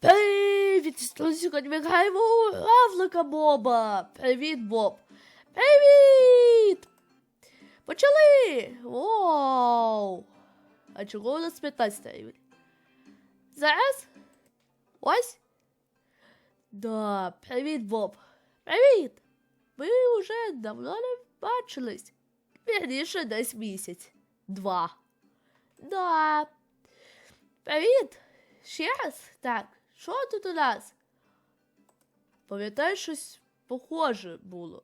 Привіт! Сьогодні ми граємо у Равлика Боба! Привіт, Боб! Привіт! Почали! Вау! А чого у нас 15 рівень? Зараз? Ось? Да, привіт, Боб! Привіт! Ми вже давно не бачились. Вірніше, десь місяць. Два. Да. Привіт! Ще раз? Так, що тут у нас? Пам'ятаєш, щось похоже було.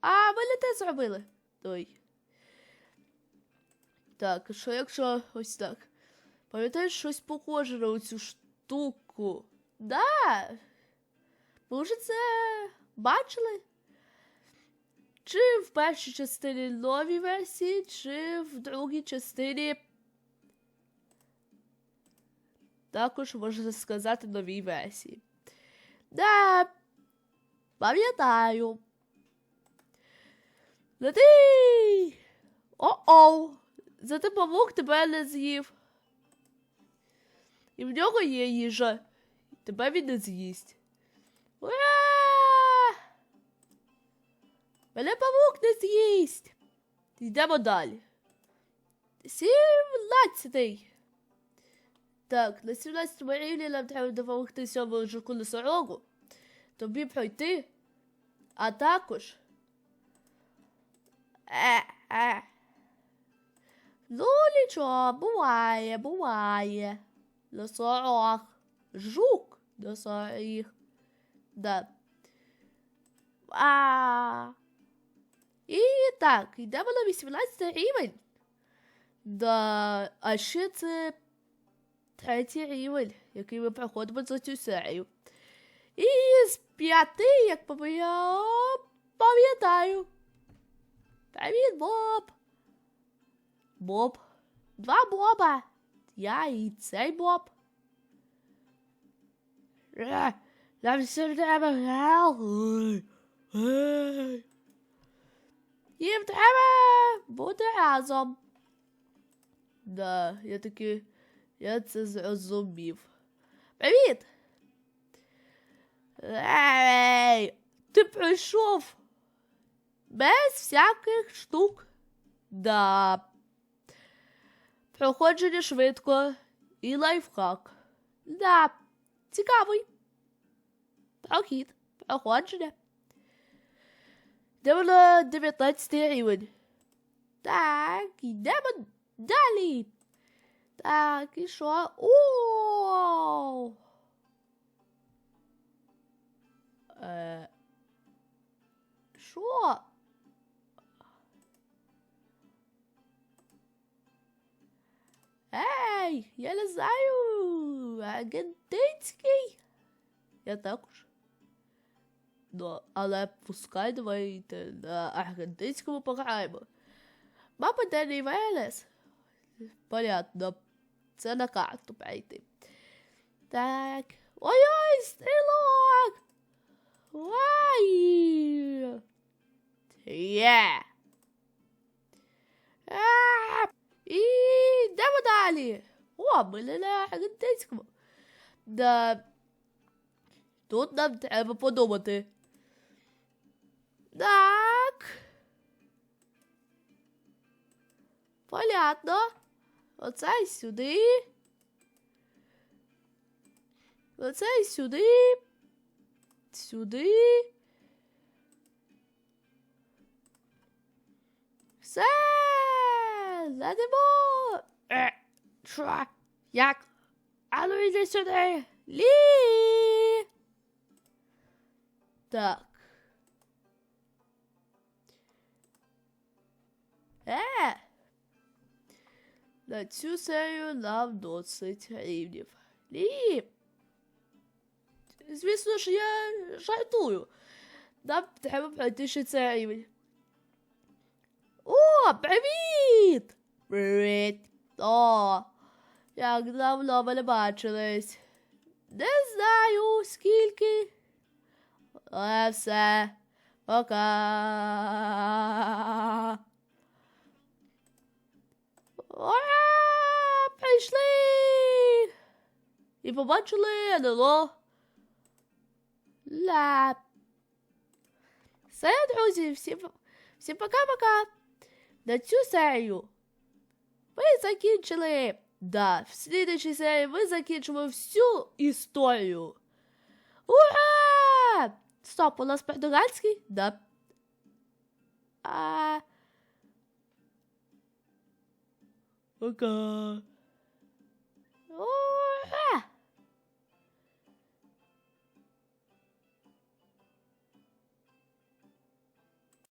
А, ви не те зробили. Той. Так, що якщо ось так? Пам'ятаєш щось похоже на цю штуку? Да. Ми вже це бачили? Чи в першій частині новій версії, чи в другій частині також можна сказати новій версії. Да, пам'ятаю. Лети! О-оу! Зате павук тебе не з'їв. І в нього є їжа. Тебе він не з'їсть. Мене павук не з'їсть. Йдемо далі. Сімнадцятий. Так, на 17 рівні нам треба допомогти сьомому жуку носорогу, тобі пройти, а також. Е, е. Ну, нічого, буває, буває. Носорог. Жук носоріг. Да. А. І так, йдемо на 18 рівень. Да, а ще це третій рівень, який ми проходимо за цю серію. І з п'яти, як я пам'ятаю. Привіт, Боб. Боб. Два Боба. Я і цей Боб. Е, Нам всім треба грати. Їм треба бути разом. Да, я таки. Я це зрозумів. Привіт! Ей! Ти прийшов без всяких штук. Да. Проходження швидко і лайфхак. Да. Цікавий. Прохід. Проходження. Йдемо на 19 рівень. Так, йдемо далі. Так, і що? О! Е. Що? Ей, я не знаю. Аргентинський. Я також. Ну, але пускай давайте на аргентинському пограємо. Мама Дені Велес. Понятно. Це на карту перейти. Так. Ой-ой, стрілок! Ой! Є! І йдемо далі. О, ми не на аргентинському. Да. Тут нам треба подумати. Так. Понятно. Оце й сюди. Оце й сюди. Сюди. Все. Задимо. Е, що? Як? А ну йди сюди. Лі. Так. Е. На цю серію нам досить рівнів. Ні. Звісно ж, я жартую. Нам треба пройти ще цей рівень. О, привіт! Привіт! О, як давно ми не бачились. Не знаю скільки. Але все. Пока. І побачили НЛО. Ля. Все, друзі, всім, всім пока-пока. На цю серію ми закінчили. Да, в слідчій серії ми закінчимо всю історію. Ура! Стоп, у нас португальський? Да. А... Пока.